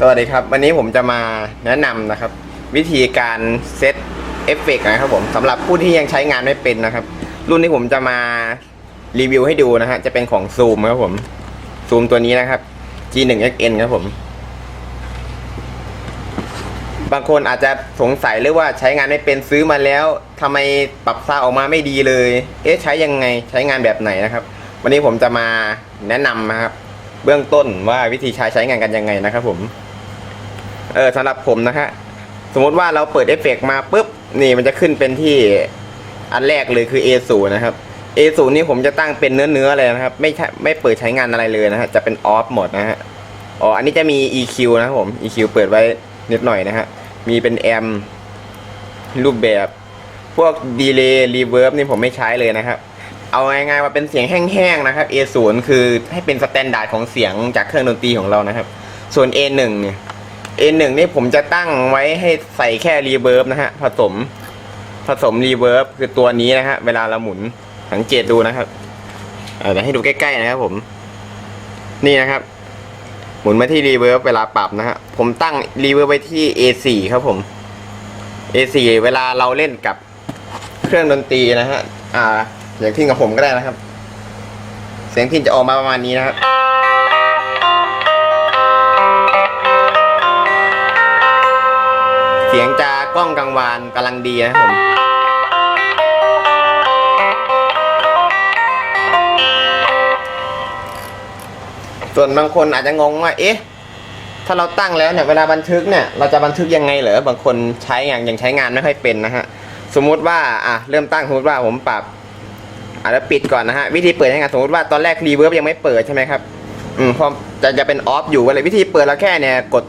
สวัสดีครับ วันนี้ผมจะมาแนะนำนะครับ วิธีการเซตเอฟเฟกต์นะครับผมสำหรับผู้ที่ยังใช้งานไม่เป็นนะครับ รุ่นที่ผมจะมารีวิวให้ดูนะฮะจะเป็นของ Zoom ครับผม Zoom ตัวนี้นะครับ G1XN ครับผม บางคนอาจจะสงสัยหรือว่าใช้งานไม่เป็นซื้อมาแล้วทำไมปรับซาออกมาไม่ดีเลย เอ๊ะใช้ยังไงใช้งานแบบไหนนะครับ วันนี้ผมจะมาแนะนำนะครับเบื้องต้นว่าวิธีใช้ใช้งานกันยังไงนะครับผม เออสำหรับผมนะฮะสมมติว่าเราเปิดเอฟเฟกต์มาปุ๊บนี่มันจะขึ้นเป็นที่อันแรกเลยคือ A0 นะครับ A0 นี่ผมจะตั้งเป็นเนื้อเนื้อเลยนะครับ ไม่ไม่เปิดใช้งานอะไรเลยนะฮะจะเป็นออฟหมดนะฮะอ๋ออันนี้จะมี EQ นะครับผม EQ เปิดไว้นิดหน่อยนะฮะมีเป็นแอมรูปแบบพวกดีเลย์รีเวิร์บนี่ผมไม่ใช้เลยนะครับ เอาง่ายๆว่าเป็นเสียงแห้งๆนะครับ A0 คือให้เป็นสแตนดาร์ดของเสียงจากเครื่องดนตรีของเรานะครับ ส่วน A1 เนี่ย A1 นี่ผมจะตั้งไว้ให้ใส่แค่รีเวิร์บนะฮะ ผสม ผสมรีเวิร์บคือตัวนี้นะฮะ เวลาเราหมุนสังเกตดูนะครับเดี๋ยวให้ดูใกล้ๆนะครับผม นี่นะครับ หมุนมาที่รีเวิร์บเวลาปรับนะฮะ ผมตั้งรีเวิร์บไว้ที่ A4 ครับผม A4 เวลาเราเล่นกับเครื่องดนตรีนะฮะ อ่า อย่างพินกับผมก็ได้นะครับ เสียงพินจะออกมาประมาณนี้นะครับ สียงจะกล้องกังวานกำลังดีนะครับผมส่วนบางคนอาจจะงงว่า เอ๊ะ ถ้าเราตั้งแล้วเนี่ย เวลาบันทึกเนี่ย เราจะบันทึกยังไงเหรอ บางคนใช้อย่างยังใช้งานไม่ค่อยเป็นนะฮะ สมมุติว่า อะ เริ่มตั้งสมมติว่าผมปรับ อะแล้วปิดก่อนนะฮะ วิธีเปิดให้งานสมมติว่าตอนแรกรีเวิร์บยังไม่เปิดใช่ไหมครับ อืมพอจะจะเป็นออฟอยู่อะไรวิธีเปิดแล้วแค่เนี่ย กด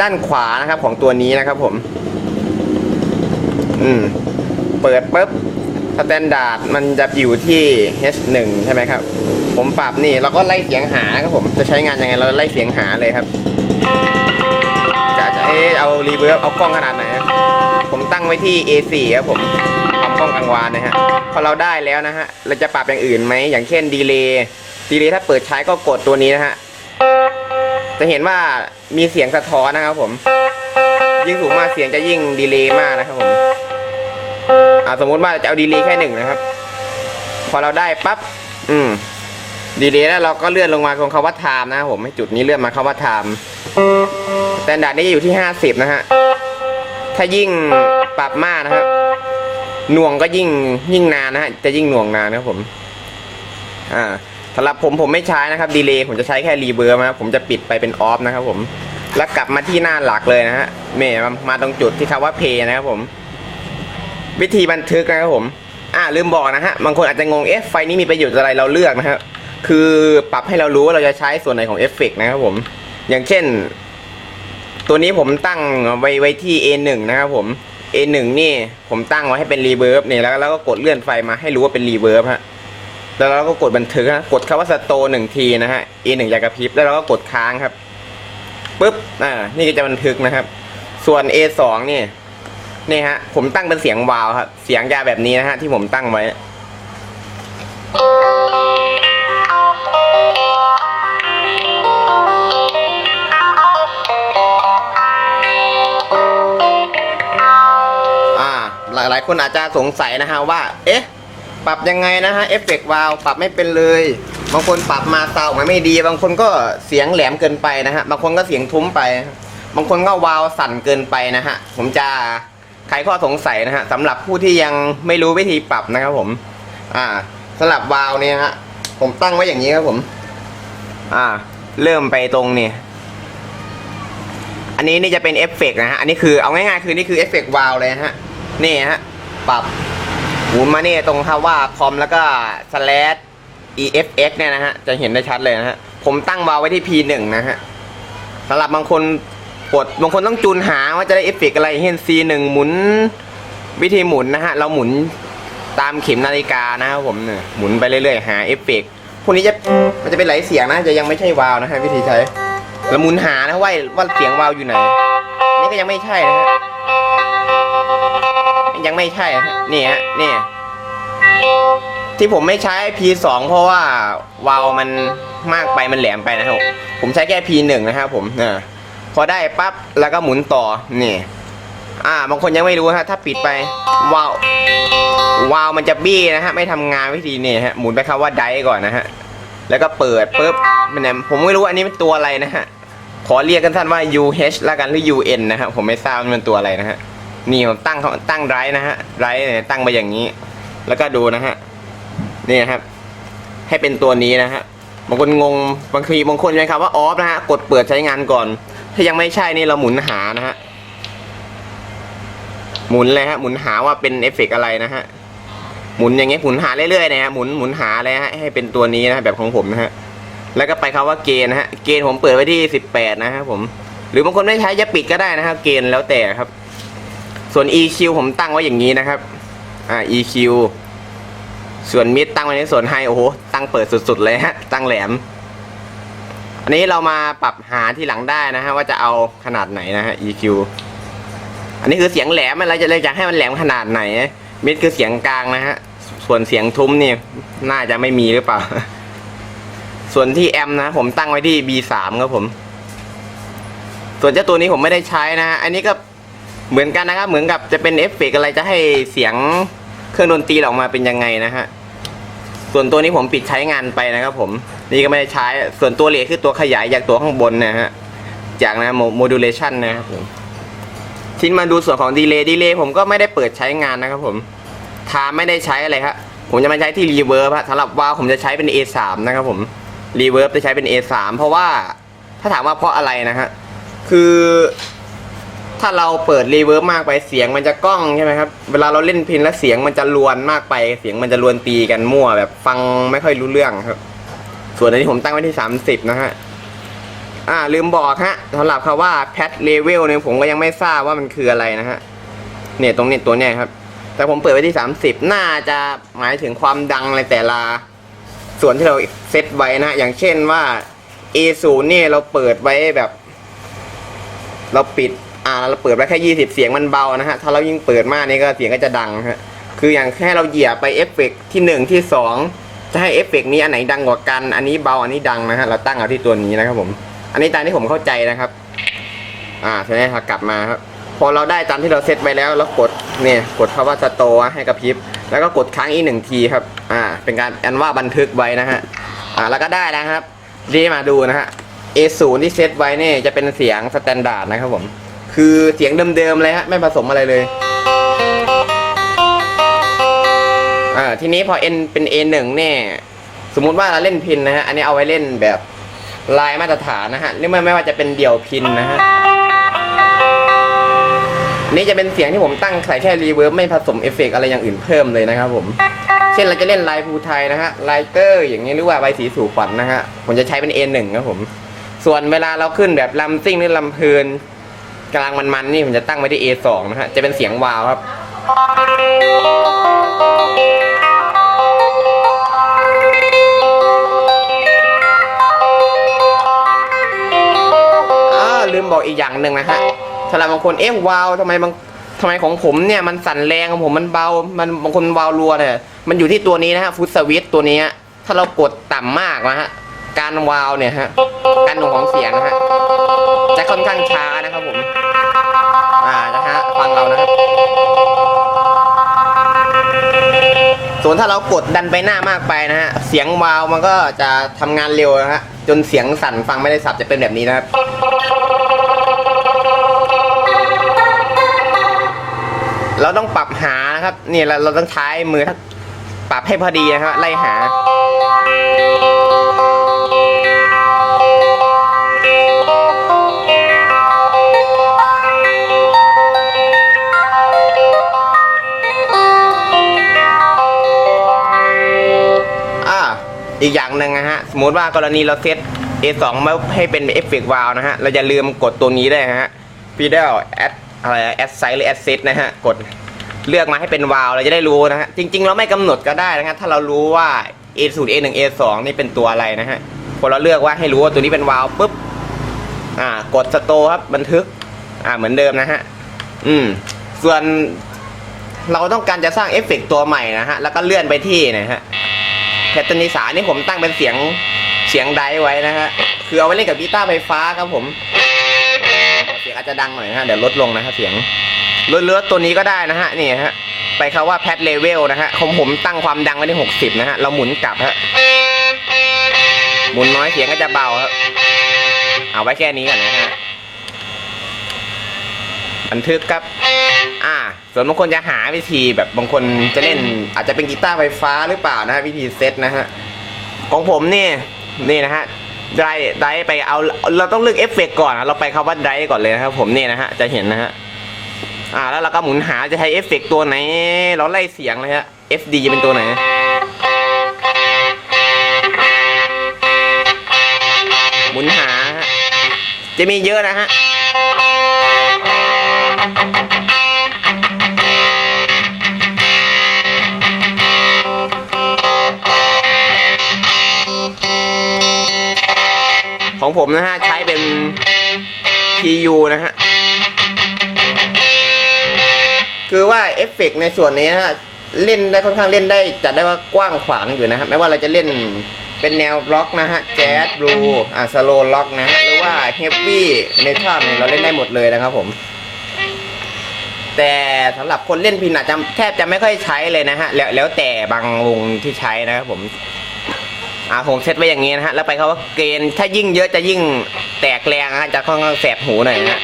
ด้านขวานะครับของตัวนี้นะครับผม อืม เปิดปุ๊บสแตนดาร์ดมันจะอยู่ที่ H1 ใช่ไหมครับ ผมปรับนี่เราก็ไล่เสียงหาครับผมจะใช้งานยังไงเราไล่เสียงหาเลยครับจะจะเอเอารีเวิร์บเอากล้องขนาดไหนผมตั้งไว้ที่ A4 ครับผมความกล้องกลางวานนะฮะพอเราได้แล้วนะฮะเราจะปรับอย่างอื่นไหมอย่างเช่นดีเลย์ดีเลย์ถ้าเปิดใช้ก็กดตัวนี้นะฮะ จะเห็นว่ามีเสียงสะท้อนนะครับผม ยิ่งสูงมากเสียงจะยิ่งดีเลย์มากนะครับผมอ่าสมมุติว่าจะเอาดีเลย์แค่หนึ่งนะครับ พอเราได้ปั๊บอืมดีเลย์แล้วเราก็เลื่อนลงมาตรงคำว่า time นะครับผมให้จุดนี้เลื่อนมาคำว่า time สแตนดาร์ดนี่อยู่ที่ห้าสิบนะฮะถ้ายิ่งปรับมากนะครับหน่วงก็ยิ่งยิ่งนานนะฮะจะยิ่งหน่วงนานนะครับผม อ่า สำหรับผมผมไม่ใช้นะครับดีเลย์ผมจะใช้แค่รีเบอร์นะครับผมจะปิดไปเป็นออฟนะครับผมแล้วกลับมาที่หน้าหลักเลยนะฮะเมย์มาตรงจุดที่คำว่าเพย์นะครับผม วิธีบันทึกนะครับผมอ่าลืมบอกนะฮะบางคนอาจจะงงเอ๊ะไฟนี้มีประโยชน์อะไรเราเลือกนะครับคือปรับให้เรารู้ว่าเราจะใช้ส่วนไหนของเอฟเฟกต์นะครับผม อย่างเช่น ตัวนี้ผมตั้งไว้ไว้ที่ A1 นะครับผม A1 นี่ผมตั้งไว้ให้เป็นรีเวิร์บนี่แล้วแล้วก็กดเลื่อนไฟมาให้รู้ว่าเป็นรีเวิร์บฮะ แล้วเราก็กดบันทึกนะกดคำว่าสโตหนึ่งทีนะฮะ A1 อยากกระพริบแล้วเราก็กดค้างครับปุ๊บอ่านี่ก็จะบันทึกนะครับ ส่วน A2 นี่นี่ฮะ ผมตั้งเป็นเสียงวาวครับ เสียงยาแบบนี้นะฮะ ที่ผมตั้งไว้อ่าหลายหลายคนอาจจะสงสัยนะฮะว่า เอ๊ะ ปรับยังไงนะฮะเอฟเฟกต์วาวปรับไม่เป็นเลย บางคนปรับมาเตามันไม่ดี บางคนก็เสียงแหลมเกินไปนะฮะบางคนก็เสียงทุ้มไป บางคนก็วาวสั่นเกินไปนะฮะผมจะไขข้อสงสัยนะฮะสำหรับผู้ที่ยังไม่รู้วิธีปรับนะครับผม อ่าสำหรับวาวเนี่ยฮะผมตั้งไว้อย่างนี้ครับผม อ่า เริ่มไปตรงนี่อันนี้นี่จะเป็นเอฟเฟกต์นะฮะอันนี้คือเอาง่ายๆคือนี่คือเอฟเฟกต์วาวเลยฮะนี่ฮะปรับ หมุนมาเนี่ยตรงคำว่าคอมแล้วก็ slash efx เนี่ยนะฮะ จะเห็นได้ชัดเลยนะฮะ ผมตั้งวาวไว้ที่ p1 นะฮะสำหรับบางคนกดบางคนต้องจูนหาว่าจะได้เอฟเฟกต์อะไรเห็น c1 หมุนวิธีหมุนนะฮะ เราหมุนตามเข็มนาฬิกานะครับผมเนี่ยหมุนไปเรื่อยๆ หาเอฟเฟกต์พวกนี้จะมันจะเป็นหลายเสียงนะ จะยังไม่ใช่วาวนะฮะวิธีใช้เราหมุนหานะว่าว่าเสียงวาวอยู่ไหน นี่ก็ยังไม่ใช่นะฮะ ยังไม่ใช่ฮะนี่ฮะนี่ที่ผมไม่ใช้ P2 เพราะว่าวาล์วมันมากไปมันแหลมไปนะครับผมใช้แค่ P1 นะครับผมนี่ยพอได้ปั๊บแล้วก็หมุนต่อนี่ อ่าบางคนยังไม่รู้ฮะถ้าปิดไปวาลววาล์วมันจะบี้นะฮะไม่ทำงานวิธีนี่ฮะหมุนไปคำว่าไดก่อนนะฮะแล้วก็เปิดปุ๊บมันเนี่ยผมไม่รู้อันนี้เป็นตัวอะไรนะฮะขอเรียกกันสั้นว่า UH ละกันหรือ UN นะฮะผมไม่ทราบมันเป็นตัวอะไรนะฮะ นี่ผมตั้งเขาตั้งไรนะฮะไรเนี่ยตั้งไปอย่างนี้ แล้วก็ดูนะฮะนี่นะครับ ให้เป็นตัวนี้นะฮะบางคนงงบางทีบางคนใช้คำว่าออฟนะฮะกดเปิดใช้งานก่อน ถ้ายังไม่ใช่นี่เราหมุนหานะฮะหมุนเลยฮะหมุนหาว่าเป็นเอฟเฟกอะไรนะฮะหมุนอย่างเงี้ยหมุนหาเรื่อยๆนะฮะหมุนหมุนหาเลยฮะให้เป็นตัวนี้นะฮะแบบของผมนะฮะแล้วก็ไปคำว่าเกณฑ์นะฮะเกณฑ์ผมเปิดไว้ที่สิบแปดนะฮะผม หรือบางคนไม่ใช้จะปิดก็ได้นะครับเกณฑ์แล้วแต่ครับ ส่วน EQ ผมตั้งไว้อย่างนี้นะครับ อ่า EQ ส่วนมิดตั้งไว้ในส่วนไฮโอ้โห ตั้งเปิดสุดๆเลยฮะ ตั้งแหลม อันนี้เรามาปรับหาที่หลังได้นะฮะ ว่าจะเอาขนาดไหนนะฮะ EQ อันนี้คือเสียงแหลมเราจะเลยอยากให้มันแหลมขนาดไหน มิดคือเสียงกลางนะฮะ ส่วนเสียงทุ้มนี่น่าจะไม่มีหรือเปล่า ส่วนที่แอมนะ ผมตั้งไว้ที่ B3 ครับผม ส่วนเจ้าตัวนี้ผมไม่ได้ใช้นะฮะอันนี้ก็ เหมือนกันนะครับ เหมือนกับจะเป็นเอฟเฟกต์อะไรจะให้เสียงเครื่องดนตรีออกมาเป็นยังไงนะฮะส่วนตัวนี้ผมปิดใช้งานไปนะครับ ผม นี่ก็ไม่ได้ใช้ส่วนตัวเหลยคือตัวขยายจากตัวข้างบนนะฮะจากนะโมดูเลชันนะครับผมชิ้นมาดูส่วนของดีเลย์ดีเลย์ผมก็ไม่ได้เปิดใช้งานนะครับ ผมทาไม่ได้ใช้อะไรครับผมจะมาใช้ที่รีเวิร์บสำหรับวาวผมจะใช้เป็น A3 นะครับผมรีเวิร์บจะใช้เป็น A3 เพราะว่าถ้าถามว่าเพราะอะไรนะฮะคือ ถ้าเราเปิดรีเวิร์บมากไปเสียงมันจะก้องใช่ไหมครับ เวลาเราเล่นพินแล้วเสียงมันจะลวนมากไป เสียงมันจะลวนตีกันมั่วแบบฟังไม่ค่อยรู้เรื่องครับ ส่วนอันนี้ผมตั้งไว้ที่ 30 นะฮะ อ่าลืมบอกฮะสำหรับคำว่าแพทเลเวลเนี่ยผมก็ยังไม่ทราบว่ามันคืออะไรนะฮะ เนี่ยตรงนี้ตัวเนี้ยครับ แต่ผมเปิดไว้ที่ 30 น่าจะหมายถึงความดังในแต่ละส่วนที่เราเซตไว้นะ อย่างเช่นว่า A0 เนี่ยเราเปิดไว้แบบ เราปิด อ่าเราเปิดไว้แค่ 20 เสียงมันเบานะฮะ ถ้าเรายิ่งเปิดมากนี่ก็เสียงก็จะดังฮะ คืออย่างแค่เราเหยียบไปเอฟเฟกต์ที่ 1 ที่ 2 จะให้เอฟเฟกต์นี้อันไหนดังกว่ากัน อันนี้เบาอันนี้ดังนะฮะ เราตั้งเอาที่ตัวนี้นะครับผม อันนี้ตามที่ผมเข้าใจนะครับ อ่าทีนี้ครับกลับมาครับ พอเราได้ตามที่เราเซตไปแล้วแล้วกดเนี่ยกดคำว่าสโตให้กระพริบ แล้วก็กดค้างอีกหนึ่งทีครับ อ่า เป็นการอันว่าบันทึกไว้นะฮะ อ่าแล้วก็ได้แล้วครับรีมาดูนะฮะ A0 ที่เซตไว้เนี่ยจะเป็นเสียงสแตนดาร์ดนะครับผม คือเสียงเดิมๆเลยฮะไม่ผสมอะไรเลยอ่าทีนี้พอ N เป็น A1 เนี่ยสมมุติว่าเราเล่นพินนะฮะอันนี้เอาไว้เล่นแบบลายมาตรฐานนะฮะหรือไม่ไม่ว่าจะเป็นเดี่ยวพินนะฮะนี่จะเป็นเสียงที่ผมตั้งใส่แค่รีเวิร์บไม่ผสมเอฟเฟกต์อะไรอย่างอื่นเพิ่มเลยนะครับผม เช่นเราจะเล่นลายภูไทยนะฮะลายเกอร์อย่างนี้หรือว่าใบสีสู่ขวัญนะฮะผมจะใช้เป็น A1 ครับผม ส่วนเวลาเราขึ้นแบบลำซิ่งหรือลำเพลิน กลางมันๆนี่ผมจะตั้งไว้ที่ A2 นะฮะ จะเป็นเสียงวาวครับอ่าลืมบอกอีกอย่างหนึ่งนะฮะสำหรับบางคนเอ๊ะวาวทำไมบางทำไมของผมเนี่ยมันสั่นแรงของผมมันเบา มันบางคนวาวรัวเนี่ยมันอยู่ที่ตัวนี้นะฮะฟุตสวิตตัวนี้ถ้าเรากดต่ำมากนะฮะการวาวเนี่ยฮะการหน่วงของเสียงนะฮะจะค่อนข้างช้านะครับผม ส่วนถ้าเรากดดันไปหน้ามากไปนะฮะ เสียงวาวมันก็จะทำงานเร็วนะฮะ จนเสียงสั่นฟังไม่ได้สับจะเป็นแบบนี้นะครับ เราต้องปรับหานะครับนี่เราเราต้องใช้มือปรับให้พอดีนะครับไล่หา อีกอย่างหนึ่งนะฮะ สมมติว่ากรณีเราเซต A2 มาให้เป็นเอฟเฟกต์วาลนะฮะ เราอย่าลืมกดตัวนี้ได้ฮะ Pedal Add อะไร Add Size หรือ Add Set นะฮะ กดเลือกมาให้เป็นวาลเราจะได้รู้นะฮะ จริง ๆ เราไม่กำหนดก็ได้นะฮะ ถ้าเรารู้ว่า A0 A1 A2 นี่เป็นตัวอะไรนะฮะ พอเราเลือกว่าให้รู้ว่าตัวนี้เป็นวาลปุ๊บ อ่า กดสโตครับ บันทึก อ่า เหมือนเดิมนะฮะ อืม ส่วนเราต้องการจะสร้างเอฟเฟกตัวใหม่นะฮะ แล้วก็เลื่อนไปที่นะฮะ แพทเทนิสานี่ผมตั้งเป็นเสียงเสียงไดไว้นะฮะ คือเอาไว้เล่นกับกีตาร์ไฟฟ้าครับผม เสียงอาจจะดังหน่อยนะฮะ เดี๋ยวลดลงนะครับเสียงเลือดๆตัวนี้ก็ได้นะฮะ นี่ฮะ ไปคาว่าแพทเลเวลนะฮะของผมตั้งความดังไว้ที่หกสิบนะฮะ เราหมุนกลับฮะ หมุนน้อยเสียงก็จะเบาครับ เอาไว้แค่นี้ก่อนนะฮะ บันทึกครับ ส่วนบางคนจะหาวิธีแบบบางคนจะเล่น อาจจะเป็นกีตาร์ไฟฟ้าหรือเปล่านะฮะวิธีเซตนะฮะของผมนี่นี่นะฮะไดไดไปเอาเราต้องเลือกเอฟเฟกต์ก่อนนะเราไปคำว่าไดก่อนเลยนะครับผมนี่นะฮะจะเห็นนะฮะอ่าแล้วเราก็หมุนหาจะใช้เอฟเฟกต์ตัวไหน เราไล่เสียงเลยฮะ FD จะเป็นตัวไหนหมุนหาฮะจะมีเยอะนะฮะ ของผมนะฮะ ใช้เป็น TU นะฮะ คือว่าเอฟเฟกต์ในส่วนนี้นะฮะ เล่นได้ค่อนข้างเล่นได้จัดได้ว่ากว้างขวางอยู่นะครับไม่ว่าเราจะเล่นเป็นแนวร็อกนะฮะ แจ๊สบลูอ่าสโลล็อกนะ หรือว่าเฮฟวี่ในท่าเนี่ยเราเล่นได้หมดเลยนะครับผมแต่สำหรับคนเล่นพินอาจจะแทบจะไม่ค่อยใช้เลยนะฮะ แล้วแล้วแต่บางวงที่ใช้นะครับผม อ่าผมเซตไว้อย่างนี้นะฮะ แล้วไปเขาว่าเกณฑ์ถ้ายิ่งเยอะจะยิ่งแตกแรงนะฮะจะค่อนข้างแสบหูหน่อยนะฮะ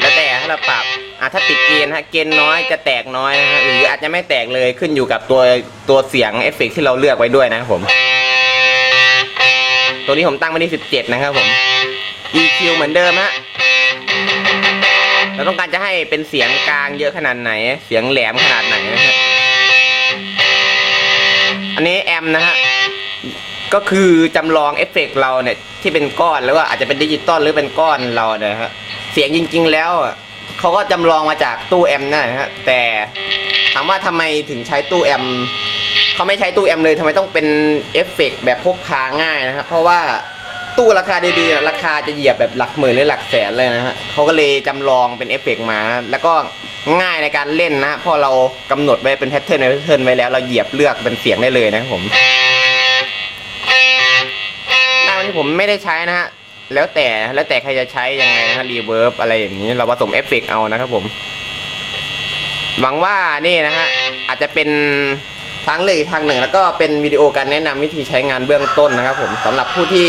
แล้วแต่ถ้าเราปรับอะถ้าติดเกณฑ์ฮะเกณฑ์น้อยจะแตกน้อยนะฮะหรืออาจจะไม่แตกเลยขึ้นอยู่กับตัวตัวเสียงเอฟเฟกต์ที่เราเลือกไว้ด้วยนะครับผม ตัวนี้ผมตั้งไว้ที่17 นะครับผม EQ เหมือนเดิมฮะเราต้องการจะให้เป็นเสียงกลางเยอะขนาดไหน เสียงแหลมขนาดไหนนะฮะอันนี้แอมนะฮะ ก็คือจำลองเอฟเฟกต์เราเนี่ย ที่เป็นก้อนหรือว่าอาจจะเป็นดิจิตอลหรือเป็นก้อนเราเนี่ยฮะ เสียงจริง ๆ แล้วเขาก็จำลองมาจากตู้แอมนั่นนะฮะ แต่ถามว่าทำไมถึงใช้ตู้แอมเขาไม่ใช้ตู้แอมเลยทำไมต้องเป็นเอฟเฟกต์แบบพกพาง่ายนะครับเพราะว่า ตู้ราคาดีๆอะราคาจะเหยียบแบบหลักหมื่นหรือหลักแสนเลยนะฮะเขาก็เลยจำลองเป็นเอฟเฟกต์มา แล้วก็ง่ายในการเล่นนะฮะเพราะเรากำหนดไว้เป็นแพทเทิร์นแพทเทิร์นไว้แล้วเราเหยียบเลือกเป็นเสียงได้เลยนะครับผมหน้าวันนี้ผมไม่ได้ใช้นะฮะแล้วแต่แล้วแต่ใครจะใช้ยังไงนะฮะรีเวิร์บอะไรอย่างนี้เราผสมเอฟเฟกต์เอานะครับผม หวังว่านี่นะฮะอาจจะเป็นทางเลือกอีกทางหนึ่ง แล้วก็เป็นวิดีโอการแนะนำวิธีใช้งานเบื้องต้นนะครับผมสำหรับผู้ที่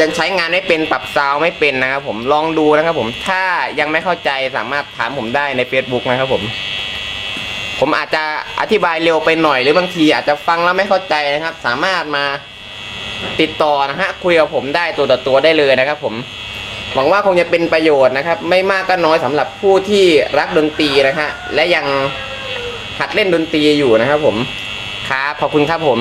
ยังใช้งานไม่เป็นปรับซาวไม่เป็นนะครับผมลองดูนะครับผมถ้ายังไม่เข้าใจสามารถถามผมได้ใน Facebook นะครับผม ผมอาจจะอธิบายเร็วไปหน่อยหรือบางทีอาจจะฟังแล้วไม่เข้าใจนะครับ สามารถมาติดต่อนะฮะคุยกับผมได้ตัวต่อตัวได้เลยนะครับ ผมหวังว่าคงจะเป็นประโยชน์นะครับ ไม่มากก็น้อยสำหรับผู้ที่รักดนตรีนะฮะและยังหัดเล่นดนตรีอยู่นะครับผมครับขอบคุณครับผม